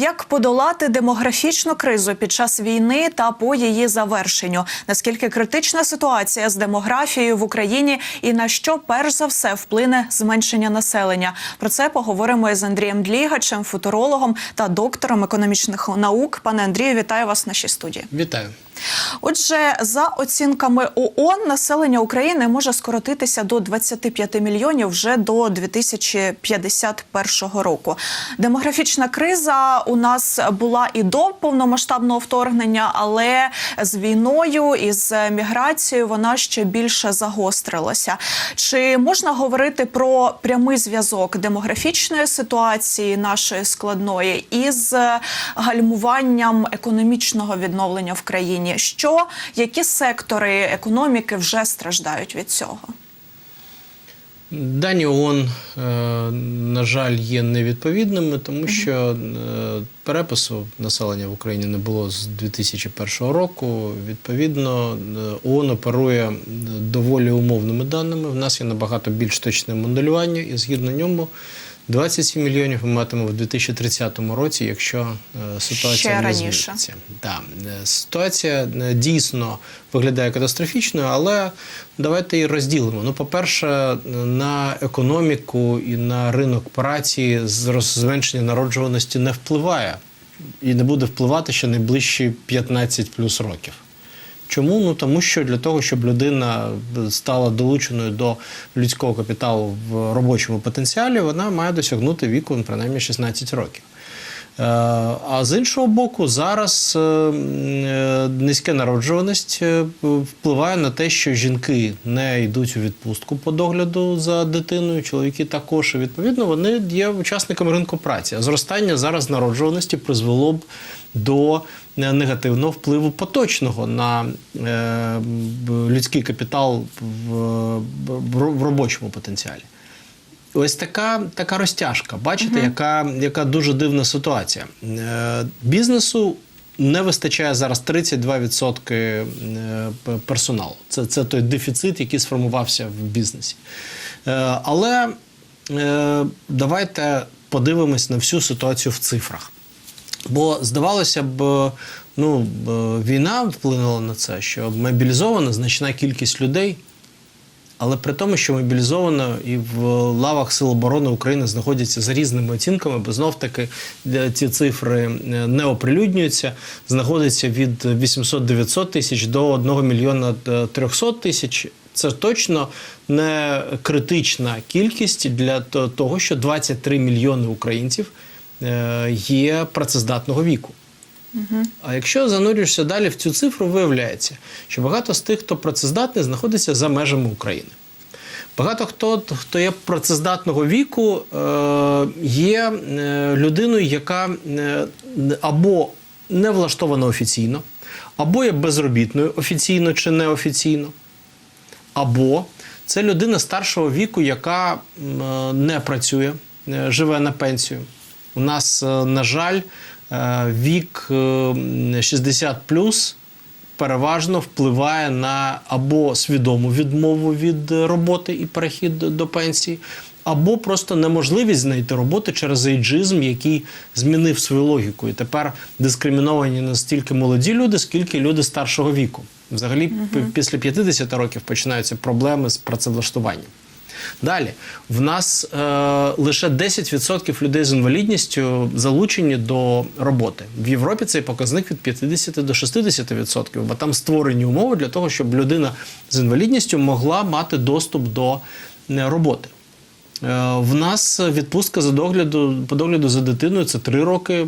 Як подолати демографічну кризу під час війни та по її завершенню? Наскільки критична ситуація з демографією в Україні і на що перш за все вплине зменшення населення? Про це поговоримо із Андрієм Длігачем, футурологом та доктором економічних наук. Пане Андрію, вітаю вас в нашій студії. Вітаю. Отже, за оцінками ООН, населення України може скоротитися до 25 мільйонів вже до 2051 року. Демографічна криза у нас була і до повномасштабного вторгнення, але з війною і з міграцією вона ще більше загострилася. Чи можна говорити про прямий зв'язок демографічної ситуації нашої складної із гальмуванням економічного відновлення в країні? Що які сектори економіки вже страждають від цього? Дані ООН, е, на жаль, є невідповідними, тому що е, перепису населення в Україні не було з 2001 року. Відповідно, е, ООН оперує доволі умовними даними. В нас є набагато більш точне моделювання, і згідно ньому 27 мільйонів ми матимемо в 2030 році, якщо е, ситуація Ще не зміниться. Да. е, Ситуація е, дійсно виглядає катастрофічною, але давайте її розділимо. Ну, по-перше, на економіку і на ринок праці зменшення народжуваності не впливає і не буде впливати ще найближчі 15 плюс років. Чому? Ну тому що для того, щоб людина стала долученою до людського капіталу в робочому потенціалі, вона має досягнути віку принаймні 16 років. Е, А з іншого боку, зараз е, е, низька народжуваність впливає на те, що жінки не йдуть у відпустку по догляду за дитиною, чоловіки також. Відповідно, вони є учасниками ринку праці. А зростання зараз народжуваності призвело б до негативного впливу поточного на людський капітал в робочому потенціалі. Ось така, така розтяжка. Бачите, яка, яка дуже дивна ситуація. Е, бізнесу не вистачає зараз 32% е, персоналу. Це, це той дефіцит, який сформувався в бізнесі. Е, але е, давайте подивимось на всю ситуацію в цифрах. Бо здавалося б, ну, війна вплинула на це, що мобілізована значна кількість людей. Але при тому, що мобілізовано і в лавах Сил оборони України знаходяться за різними оцінками, бо знов таки е, ці цифри е, не оприлюднюються, знаходиться від 800-900 тисяч до 1 мільйона е, 300 тисяч. Це точно не критична кількість для того, що 23 мільйони українців е, є працездатного віку. А якщо занурюєшся далі в цю цифру, виявляється, що багато з тих, хто працездатний, знаходиться за межами України. Багато хто, хто є працездатного віку, е, є е, людиною, яка е, або не влаштована офіційно, або є безробітною офіційно чи неофіційно, або це людина старшого віку, яка не працює, живе на пенсію. У нас, на жаль, вік е, м, 60 переважно впливає на або свідому відмову від е, роботи і перехід до- пенсії, або просто неможливість знайти роботу через ейджизм, який змінив свою логіку. І тепер дискриміновані не стільки молоді люди, скільки люди старшого віку. Взагалі, п- після 50 років починаються проблеми з працевлаштуванням. Далі, в нас е, лише 10% людей з інвалідністю залучені до роботи. В Європі цей показник від 50 до 60%, бо там створені умови для того, щоб людина з інвалідністю могла мати доступ до е, роботи. Е, В нас відпустка за догляду по догляду за дитиною це три роки. е,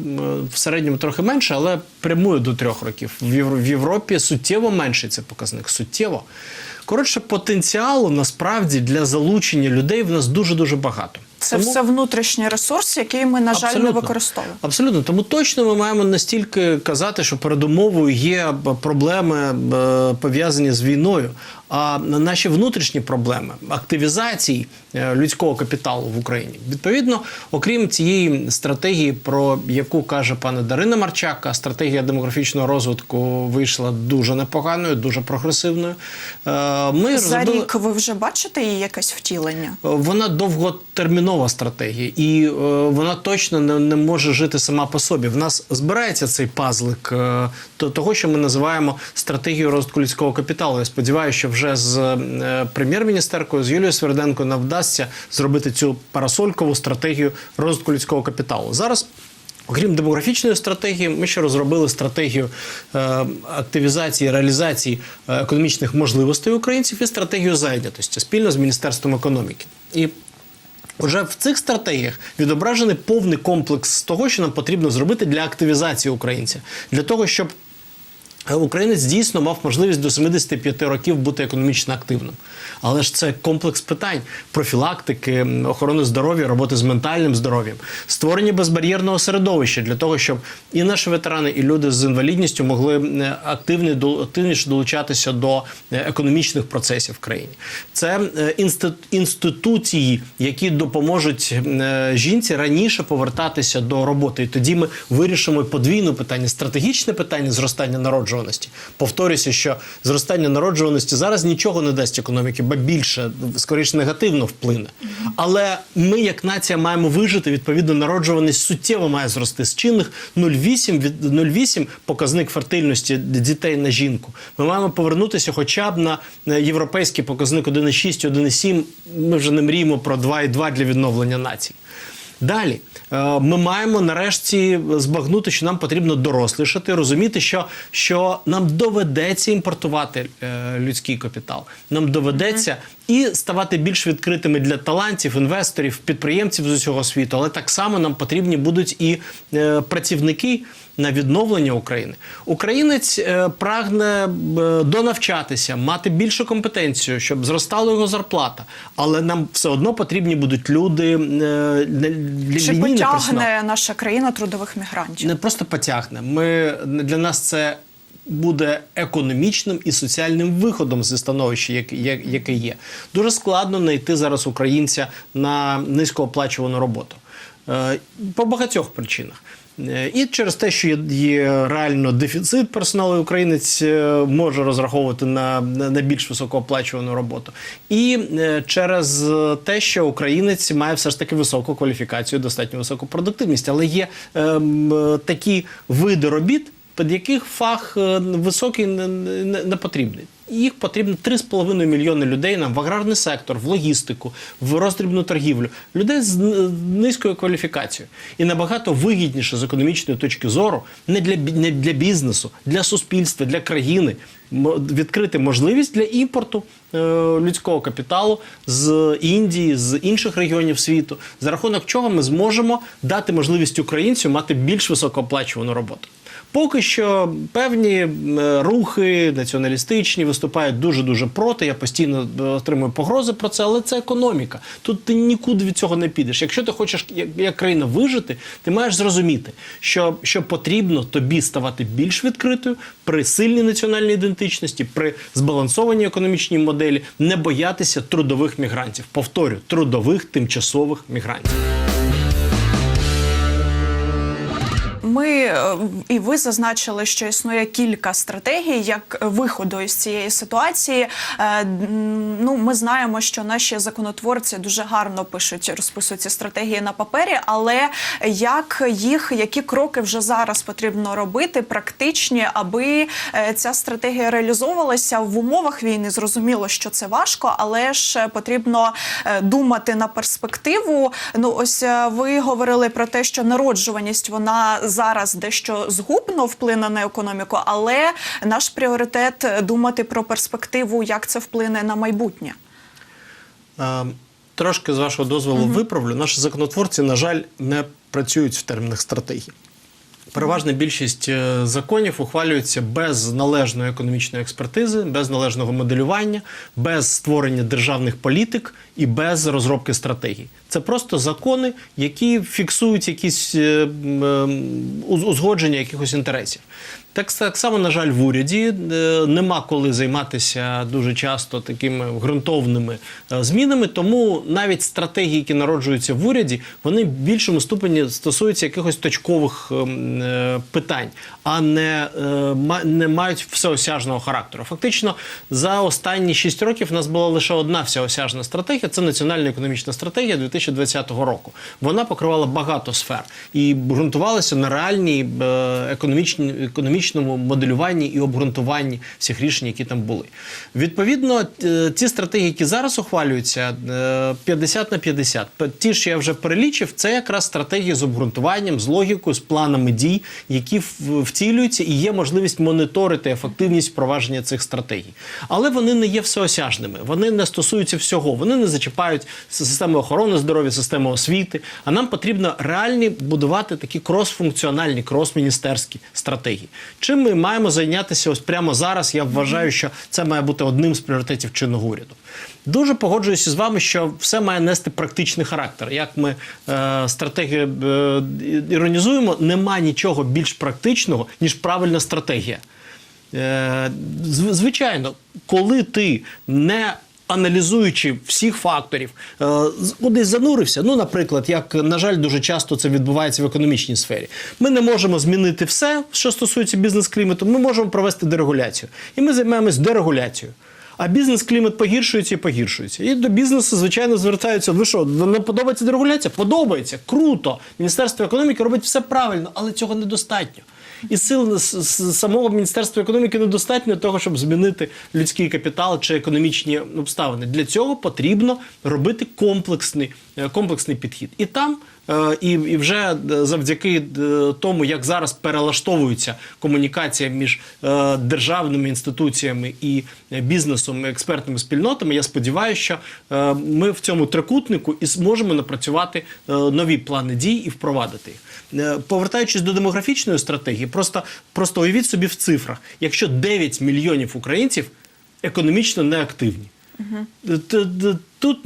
В середньому трохи менше, але прямує до трьох років. В Європі суттєво менший це показник. Суттєво. Коротше, потенціалу насправді для залучення людей в нас дуже дуже багато. Це Тому- все внутрішній ресурс, який ми, на жаль, не використовуємо. Абсолютно. Тому точно ми маємо настільки казати, що передумовою є проблеми е, пов'язані з війною. А наші внутрішні проблеми активізації е, людського капіталу в Україні. Відповідно, окрім цієї стратегії, про яку каже пане Дарина Марчака, стратегія демографічного розвитку вийшла дуже непоганою, дуже прогресивною. Е, Е, Ми За розробили... рік ви вже бачите її якесь втілення? Вона довготермінова стратегія, і е, вона точно не, не може жити сама по собі. В нас збирається цей пазлик е, того, що ми називаємо стратегією розвитку людського капіталу. Я сподіваюся, що вже з е, прем'єр-міністеркою, з Юлією Сверденко нам вдасться зробити цю парасолькову стратегію розвитку людського капіталу. Зараз. Окрім демографічної стратегії, ми ще розробили стратегію е, активізації реалізації е, економічних можливостей українців і стратегію зайнятості спільно з міністерством економіки. І вже в цих стратегіях відображений повний комплекс того, що нам потрібно зробити для активізації українця, для того, щоб українець дійсно мав можливість до 75 років бути економічно активним. Але ж це комплекс питань профілактики, охорони здоров'я, роботи з ментальним здоров'ям, створення безбар'єрного середовища для того, щоб і наші ветерани, і люди з інвалідністю могли е, активніше долучатися до е, економічних процесів в країні. Це е, інституції, які допоможуть е, жінці раніше повертатися до роботи. І тоді ми вирішимо подвійне питання, стратегічне питання зростання народжуваності. Повторюся, що зростання народжуваності зараз нічого не дасть економіки, ба більше скоріше негативно вплине. Але ми, як нація, маємо вижити. Відповідно, народжуваність суттєво має зрости з чинних 0,8 від 0,8 показник фертильності дітей на жінку. Ми маємо повернутися хоча б на європейський показник 1,6, 1,7. Ми вже не мріємо про 2,2 для відновлення нації. Далі е, ми маємо нарешті збагнути, що нам потрібно дорослішати, розуміти, що, що нам доведеться імпортувати е, людський капітал. Нам доведеться і ставати більш відкритими для талантів, інвесторів, підприємців з усього світу. Але так само нам потрібні будуть і е, працівники на відновлення України. Українець е, прагне е, донавчатися, мати більшу компетенцію, щоб зростала його зарплата. Але нам все одно потрібні будуть люди е, Чи лінійний персонал. потягне наша країна трудових мігрантів? Не просто потягне. Ми для нас це буде економічним і соціальним виходом зі становища, як- як- яке є. Дуже складно знайти зараз українця на низькооплачувану роботу. Е, По багатьох причинах. Е, І через те, що є, реально дефіцит персоналу, українець е, може розраховувати на, на, більш високооплачувану роботу. І е, через те, що українець має все ж таки високу кваліфікацію, достатньо високу продуктивність. Але є ем, е, такі види робіт, під яких фах е, високий не, потрібний. Їх потрібно 3,5 мільйони людей нам в аграрний сектор, в логістику, в роздрібну торгівлю. Людей з низькою кваліфікацією. І набагато вигідніше з економічної точки зору, не для, не для бізнесу, для суспільства, для країни відкрити можливість для імпорту е, людського капіталу з Індії, з інших регіонів світу, за рахунок чого ми зможемо дати можливість українцю мати більш високооплачувану роботу. Поки що певні е, рухи націоналістичні виступають дуже дуже проти. Я постійно е, отримую погрози про це, але це економіка. Тут ти нікуди від цього не підеш. Якщо ти хочеш як, країна вижити, ти маєш зрозуміти, що, що потрібно тобі ставати більш відкритою при сильній національній ідентичності, при збалансованій економічній моделі, не боятися трудових мігрантів. Повторю, трудових тимчасових мігрантів. Ми е, і ви зазначили, що існує кілька стратегій як виходу із цієї ситуації. Е, Ну, ми знаємо, що наші законотворці дуже гарно пишуть, розписують ці стратегії на папері, але як їх, які кроки вже зараз потрібно робити, практичні, аби е, ця стратегія реалізовувалася в умовах війни? Зрозуміло, що це важко, але ж потрібно думати на перспективу. Ну, ось ви говорили про те, що народжуваність вона зараз дещо згубно вплине на економіку, але наш пріоритет думати про перспективу, як це вплине на майбутнє. Трошки з вашого дозволу виправлю. Наші законотворці, на жаль, не працюють в термінах стратегії. Переважна більшість е, законів ухвалюється без належної економічної експертизи, без належного моделювання, без створення державних політик і без розробки стратегій. Це просто закони, які фіксують якісь е, е, уз- узгодження якихось інтересів. Так, так само, на жаль, в уряді е, нема коли займатися дуже часто такими ґрунтовними е, змінами. Тому навіть стратегії, які народжуються в уряді, вони в більшому ступені стосуються якихось точкових ем, е, питань, а не, не мають всеосяжного характеру. Фактично, за останні 6 років в нас була лише одна всеосяжна стратегія це національна економічна стратегія 2020 року. Вона покривала багато сфер і ґрунтувалася на реальній е, економічній, економічному моделюванні і обґрунтуванні всіх рішень, які там були. Відповідно, е, ці стратегії, які зараз ухвалюються, е, 50 на 50. Ті, що я вже перелічив, це якраз стратегії з обґрунтуванням, з логікою, з планами дій, які втілюються, і є можливість моніторити ефективність впровадження цих стратегій. Але вони не є всеосяжними, вони не стосуються всього, вони не зачіпають систему охорони здоров'я, систему освіти. А нам потрібно реальні будувати такі крос-функціональні, крос-міністерські стратегії. Чим ми маємо зайнятися ось прямо зараз? Я вважаю, що це має бути одним з пріоритетів чинного уряду. Дуже погоджуюся з вами, що все має нести практичний характер. Як ми е, стратегію е, іронізуємо, нема нічого більш практичного, ніж правильна стратегія. Е, звичайно, коли ти не аналізуючи всіх факторів, е, кудись занурився. Ну, наприклад, як на жаль, дуже часто це відбувається в економічній сфері. Ми не можемо змінити все, що стосується бізнес-клімату. Ми можемо провести дерегуляцію, і ми займаємось дерегуляцією. А бізнес-клімат погіршується і погіршується. І до бізнесу, звичайно, звертаються. Ви що, не подобається дерегуляція? Подобається, круто. Міністерство економіки робить все правильно, але цього недостатньо. І сил самого міністерства економіки недостатньо того, щоб змінити людський капітал чи економічні обставини. Для цього потрібно робити комплексний, е, комплексний підхід. І там і, і вже е, завдяки е, тому, як зараз перелаштовується комунікація між е, державними інституціями і е, бізнесом, і експертними спільнотами, я сподіваюся, що е, ми в цьому трикутнику і зможемо напрацювати е, нові плани дій і впровадити їх. Е, Повертаючись до демографічної стратегії, просто, просто уявіть собі в цифрах, якщо 9 мільйонів українців економічно неактивні. Тут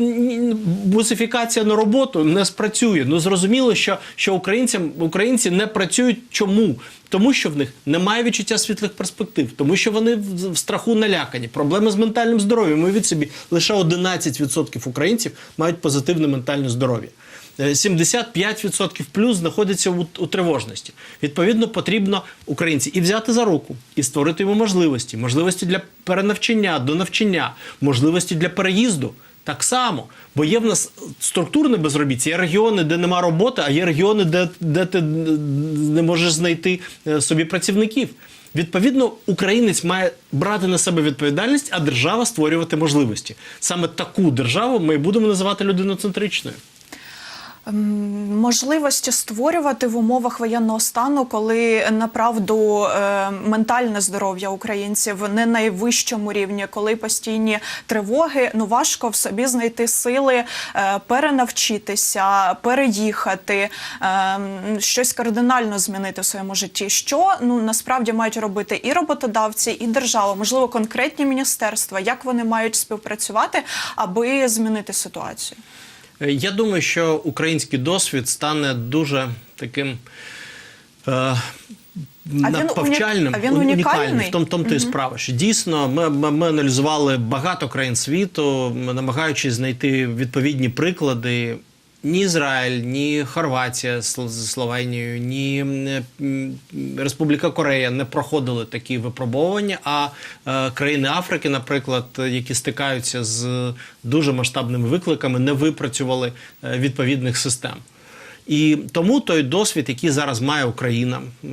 бусифікація на роботу не спрацює. Ну зрозуміло, що, що українцям українці не працюють. Чому? Тому що в них немає відчуття світлих перспектив, тому що вони в, страху налякані. Проблеми з ментальним здоров'ям. Уявіть собі, лише 11% українців мають позитивне ментальне здоров'я. Е, 75% плюс знаходиться у, у тривожності. Відповідно, потрібно українці і взяти за руку, і створити йому можливості, можливості для перенавчання, донавчання, можливості для переїзду. Так само, бо є в нас структурне безробіття, є регіони, де нема роботи, а є регіони, де, де ти не можеш знайти е, собі працівників. Відповідно, українець має брати на себе відповідальність, а держава створювати можливості. Саме таку державу ми будемо називати людиноцентричною. Ем, Можливості створювати в умовах воєнного стану, коли направду е, ментальне здоров'я українців не на найвищому рівні, коли постійні тривоги, ну важко в собі знайти сили е, перенавчитися, переїхати, е, щось кардинально змінити в своєму житті. Що ну насправді мають робити і роботодавці, і держава, можливо, конкретні міністерства, як вони мають співпрацювати, аби змінити ситуацію. Е, Я думаю, що український досвід стане дуже таким. Е, він повчальним, а він унікальний? В тому, тому то і справа, що дійсно ми, ми, ми аналізували багато країн світу, намагаючись знайти відповідні приклади. Ні Ізраїль, ні Хорватія з Словенією, ні м, Республіка Корея не проходили такі випробовування. А е, країни Африки, наприклад, які стикаються з дуже масштабними викликами, не випрацювали е, відповідних систем. І тому той досвід, який зараз має Україна, е,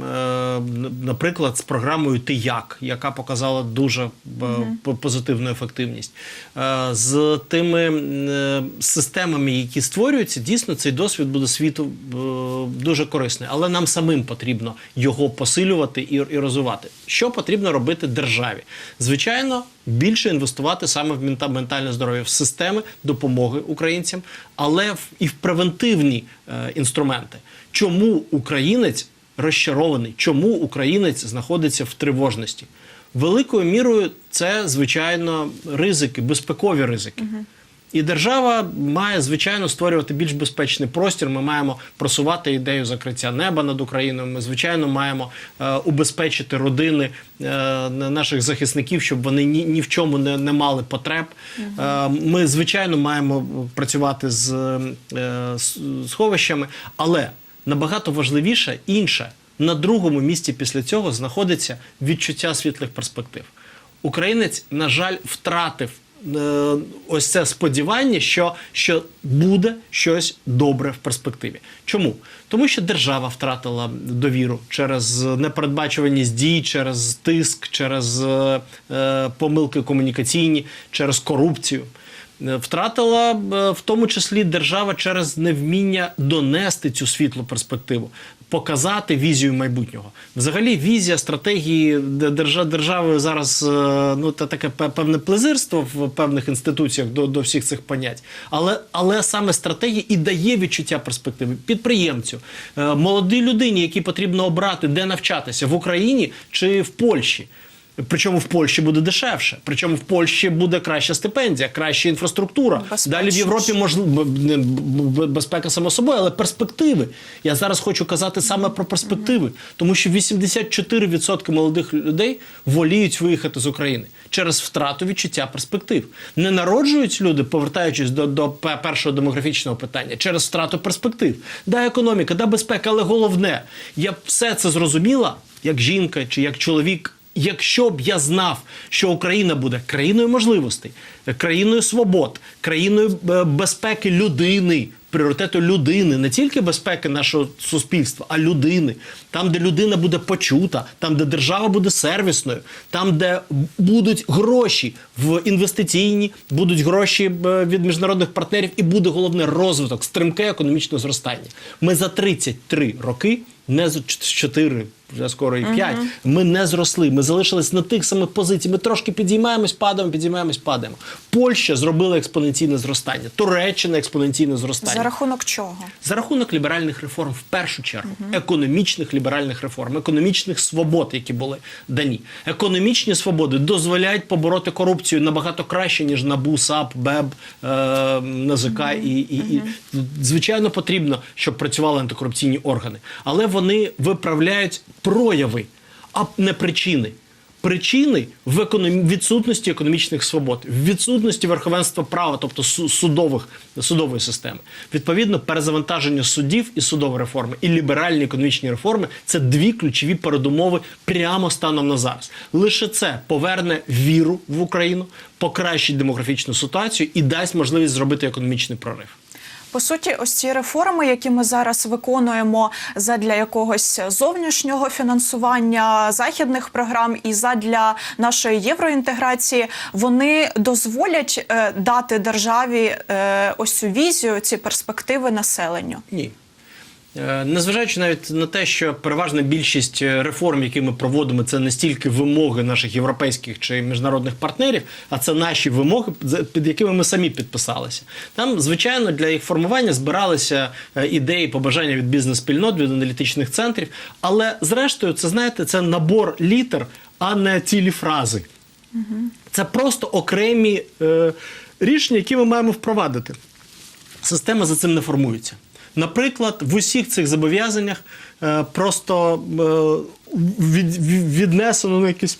наприклад, з програмою Ти як, яка показала дуже е, позитивну ефективність, е, з тими системами, які створюються, дійсно цей досвід буде світу дуже корисний. Але нам самим потрібно його посилювати і розвивати. Що потрібно робити державі? Звичайно, більше інвестувати саме в мента- ментальне здоров'я, в системи допомоги українцям, але і в превентивні е, інструменти. Чому українець розчарований? Чому українець знаходиться в тривожності? Великою мірою це, звичайно, ризики, безпекові ризики. І держава має звичайно створювати більш безпечний простір. Ми маємо просувати ідею закриття неба над Україною. Ми звичайно маємо е, убезпечити родини е, наших захисників, щоб вони ні, ні в чому не, не мали потреб. Е, ми звичайно маємо працювати з е, сховищами, але набагато важливіше інше на другому місці після цього знаходиться відчуття світлих перспектив. Українець, на жаль, втратив ось це сподівання, що, що буде щось добре в перспективі. Чому? Тому що держава втратила довіру через непередбачуваність дій, через тиск, через е, е, помилки комунікаційні, через корупцію. Е, Втратила е, в тому числі держава через невміння донести цю світлу перспективу, показати візію майбутнього. Взагалі, візія стратегії де- держа- держави зараз е, ну та таке певне плезирство в певних інституціях до, до всіх цих понять. Але, але саме стратегія і дає відчуття перспективи підприємцю, е, молодій людині, якій потрібно обрати, де навчатися в Україні чи в Польщі. Причому в Польщі буде дешевше. Причому в Польщі буде краща стипендія, краща інфраструктура. Безпечніше. Далі в Європі можливо безпека само собою, але перспективи. Я зараз хочу казати саме про перспективи, тому що 84% молодих людей воліють виїхати з України через втрату відчуття перспектив. Не народжують люди, повертаючись до, до першого демографічного питання, через втрату перспектив. Да, економіка, да, безпека, але головне, я все це зрозуміла, як жінка чи як чоловік. Якщо б я знав, що Україна буде країною можливостей, країною свобод, країною е, безпеки людини, пріоритету людини, не тільки безпеки нашого суспільства, а людини, там, де людина буде почута, там, де держава буде сервісною, там, де будуть гроші в інвестиційні, будуть гроші е, від міжнародних партнерів, і буде головне розвиток, стрімке економічне зростання. Ми за 33 роки, не за 4, вже скоро і 5, ми не зросли. Ми залишились на тих самих позиціях. Ми трошки підіймаємось, падаємо, підіймаємось, падаємо. Польща зробила експоненційне зростання, Туреччина експоненційне зростання. За рахунок чого? За рахунок ліберальних реформ, в першу чергу, економічних ліберальних реформ, економічних свобод, які були дані. Економічні свободи дозволяють побороти корупцію набагато краще, ніж НАБУ, САП, БЕБ, е, НАЗК. І, і, і, звичайно, потрібно, щоб працювали антикорупційні органи. Але вони виправляють прояви, а не причини. Причини в економі... відсутності економічних свобод, в відсутності верховенства права, тобто судових судової системи. Відповідно, перезавантаження судів і судової реформи, і ліберальні економічні реформи це дві ключові передумови прямо станом на зараз. Лише це поверне віру в Україну, покращить демографічну ситуацію і дасть можливість зробити економічний прорив. По суті, ось ці реформи, які ми зараз виконуємо задля якогось зовнішнього фінансування західних програм і задля нашої євроінтеграції, вони дозволять е, дати державі е, ось цю візію, ці перспективи населенню. Ні. Е, Незважаючи навіть на те, що переважна більшість е, реформ, які ми проводимо, це не стільки вимоги наших європейських чи міжнародних партнерів, а це наші вимоги, під якими ми самі підписалися. Там, звичайно, для їх формування збиралися е, ідеї, побажання від бізнес-спільнот, від аналітичних центрів. Але зрештою, це знаєте, це набор літер, а не цілі фрази. Це просто окремі е, рішення, які ми маємо впровадити система за цим не формується. Наприклад, в усіх цих зобов'язаннях е, просто е, від, від- віднесено на якийсь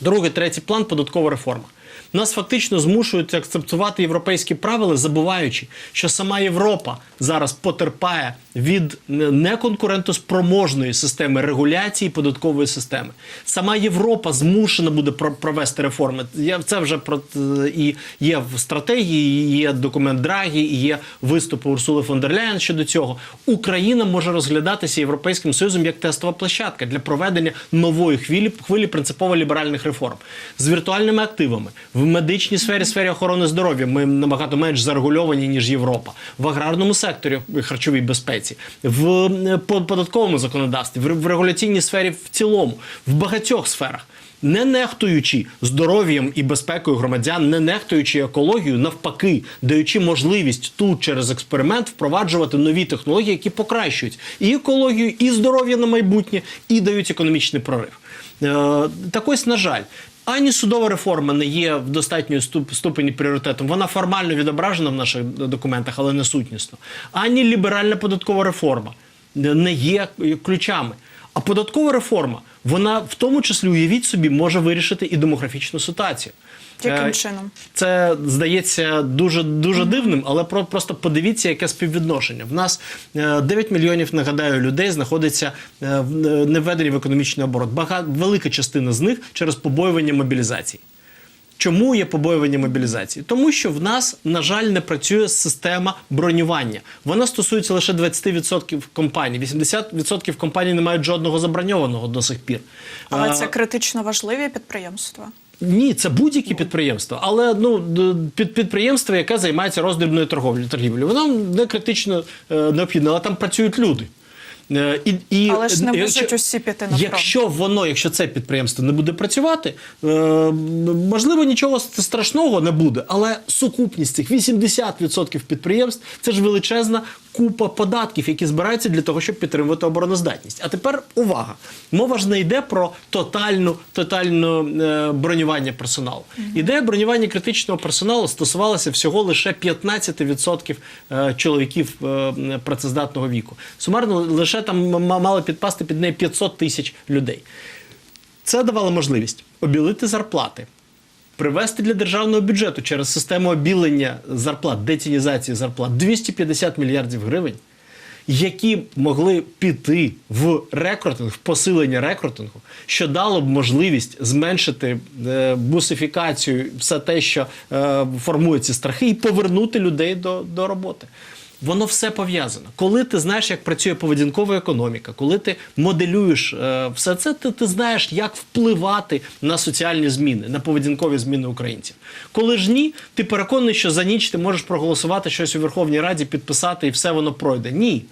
другий, третій план податкова реформа. Нас фактично змушують акцептувати європейські правила, забуваючи, що сама Європа зараз потерпає від неконкурентоспроможної системи регуляції податкової системи. Сама Європа змушена буде про- провести реформи. Це вже про і є в стратегії, і є документ Драгі, і є виступи Урсули фон дер Ляєн щодо цього. Україна може розглядатися європейським союзом як тестова площадка для проведення нової хвилі хвилі принципово ліберальних реформ з віртуальними активами в медичній сфері, сфері охорони здоров'я. Ми набагато менш зарегульовані ніж Європа, в аграрному секторі харчовій безпеці, в е, податковому законодавстві, в регуляційній сфері в цілому, в багатьох сферах. Не нехтуючи здоров'ям і безпекою громадян, не нехтуючи екологією, навпаки, даючи можливість тут через експеримент впроваджувати нові технології, які покращують і екологію, і здоров'я на майбутнє, і дають економічний прорив. Е, так ось, на жаль. Ані судова реформа не є в достатньої ступені пріоритетом. Вона формально відображена в наших документах, але не сутнісно. Ані ліберальна податкова реформа не є ключами. А податкова реформа, вона в тому числі, уявіть собі, може вирішити і демографічну ситуацію. Яким Е, чином? Це здається дуже дуже дивним, але про просто подивіться, яке співвідношення. В нас е, 9 мільйонів, нагадаю, людей знаходиться е, в е, не введені в економічний оборот. Бага, велика частина з них через побоювання мобілізації. Чому є побоювання мобілізації? Тому що в нас, на жаль, не працює система бронювання. Вона стосується лише 20% компаній. 80% компаній не мають жодного заброньованого до сих пір. Але Е, це критично важливі підприємства. Ні, це будь-які підприємства, але ну під підприємство, яке займається роздрібною торговлею, торгівлею, воно не критично е, необхідне, але там працюють люди. Е, і, і, Але ж не можуть усі піти на фронт. Якщо воно, якщо це підприємство не буде працювати, е, можливо, нічого страшного не буде, але сукупність цих 80% підприємств це ж величезна купа податків, які збираються для того, щоб підтримувати обороноздатність. А тепер увага! Мова ж не йде про тотальну, тотальну е, бронювання персоналу. Ідея бронювання критичного персоналу стосувалася всього лише 15% е, чоловіків е, працездатного віку. Сумарно лише там м- мали підпасти під неї 500 тисяч людей. Це давало можливість обілити зарплати, привести для державного бюджету через систему обілення зарплат, детінізації зарплат 250 мільярдів гривень, які могли піти в рекрутинг, в посилення рекрутингу, що дало б можливість зменшити е, бусифікацію, все те, що е, формує ці страхи, і повернути людей до, до роботи. Воно все пов'язано. Коли ти знаєш, як працює поведінкова економіка, коли ти моделюєш е, все це, ти, ти знаєш, як впливати на соціальні зміни, на поведінкові зміни українців. Коли ж ні, ти переконаний, що за ніч ти можеш проголосувати щось у Верховній Раді, підписати і все воно пройде. Ні.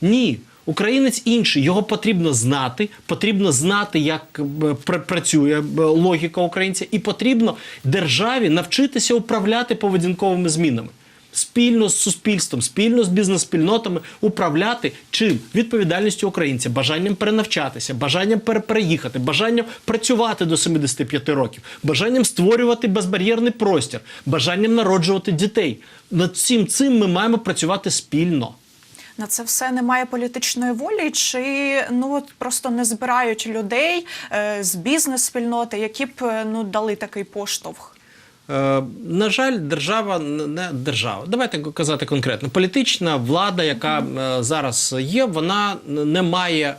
Ні. Українець інший, його потрібно знати, потрібно знати, як е, працює е, логіка українця, і потрібно державі навчитися управляти поведінковими змінами спільно з суспільством, спільно з бізнес-спільнотами управляти чим відповідальністю українця, бажанням перенавчатися, бажанням пере- переїхати, бажанням працювати до 75 років, бажанням створювати безбар'єрний простір, бажанням народжувати дітей. Над всім цим ми маємо працювати спільно. На це все немає політичної волі, чи ну просто не збирають людей е, з бізнес-спільноти, які б е, ну дали такий поштовх. Е, на жаль, держава не держава. Давайте казати конкретно. Політична влада, яка е, зараз є, вона не має.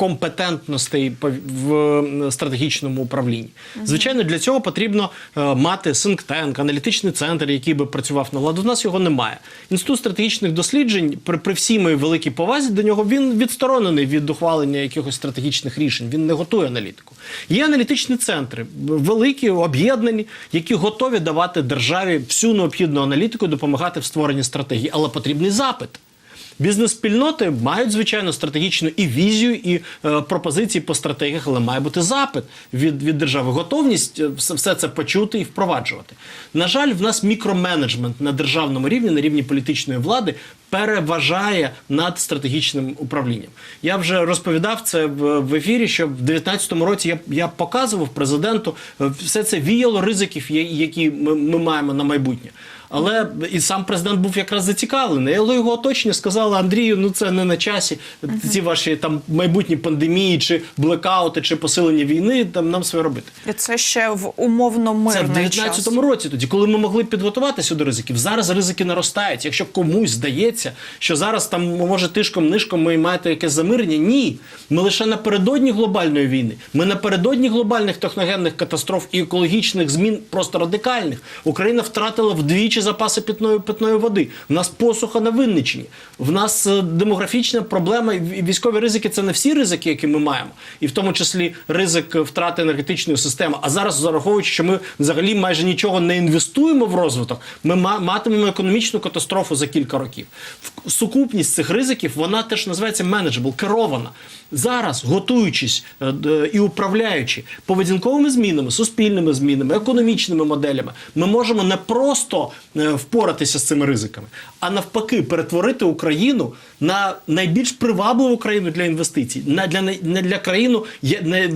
Компетентностей в стратегічному управлінні. Звичайно, для цього потрібно е, мати think-tank, аналітичний центр, який би працював на владу. У нас його немає. Інститут стратегічних досліджень, при, при всій моїй великій повазі до нього, він відсторонений від ухвалення якихось стратегічних рішень. Він не готує аналітику. Є аналітичні центри, великі, об'єднані, які готові давати державі всю необхідну аналітику, допомагати в створенні стратегії, але потрібний запит. Бізнес-спільноти мають звичайно стратегічну і візію, і е, пропозиції по стратегіях, але має бути запит від, від держави, готовність е, все, це почути і впроваджувати. На жаль, в нас мікроменеджмент на державному рівні, на рівні політичної влади, переважає над стратегічним управлінням. Я вже розповідав це в, в ефірі, що в 2019 році я, я показував президенту е, все це віяло ризиків, які ми, ми маємо на майбутнє. Але і сам президент був якраз зацікавлений. Але його оточення сказали Андрію, ну це не на часі. Ці ваші там майбутні пандемії, чи блекаути, чи посилення війни, там нам своє робити. І це ще в умовно Це в мирний 19-му році, тоді, коли ми могли підготуватися до ризиків. Зараз ризики наростають. Якщо комусь здається, що зараз там може тишком нишком ми маєте якесь замирення, ні. Ми лише напередодні глобальної війни. Ми напередодні глобальних техногенних катастроф і екологічних змін просто радикальних. Україна втратила вдвічі запаси питної питної води. В нас посуха на Винниччині. В нас е, демографічна проблема і військові ризики це не всі ризики, які ми маємо, і в тому числі ризик втрати енергетичної системи. А зараз зараховуючи, що ми взагалі майже нічого не інвестуємо в розвиток, ми ма- матимемо економічну катастрофу за кілька років. Сукупність цих ризиків вона теж називається менеджабл, керована. Зараз, готуючись е, і управляючи поведінковими змінами, суспільними змінами, економічними моделями, ми можемо не просто е, впоратися з цими ризиками, а навпаки, перетворити Україну на найбільш привабливу країну для інвестицій, на для не для країну,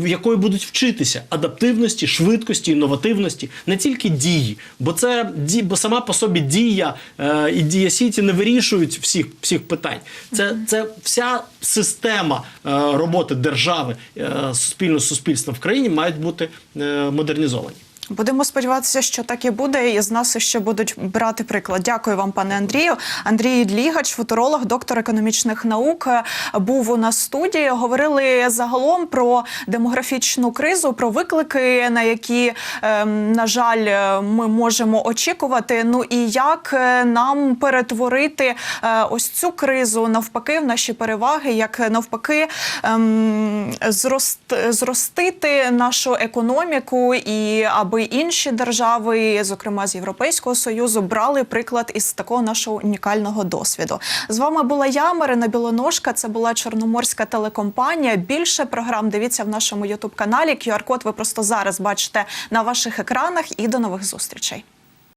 якої будуть вчитися адаптивності, швидкості, інновативності, не тільки дії, бо це ді, бо сама по собі дія е, і дія сіті не вирішують всіх всіх питань. Це, це вся система е, роботи держави е, суспільно суспільства в країні мають бути е, модернізовані. Будемо сподіватися, що так і буде, і з нас ще будуть брати приклад. Дякую вам, пане Андрію. Андрій Длігач, футуролог, доктор економічних наук, був у нас студії. Говорили загалом про демографічну кризу, про виклики, на які, ем, на жаль, ми можемо очікувати. Ну і як е, нам перетворити е, ось цю кризу навпаки в наші переваги, як навпаки ем, зрост, зростити нашу економіку і аби інші держави, зокрема з Європейського союзу, брали приклад із такого нашого унікального досвіду. З вами була я, Марина Білоножка. Це була Чорноморська телекомпанія. Більше програм дивіться в нашому Ютуб каналі. QR-код ви просто зараз бачите на ваших екранах. І до нових зустрічей.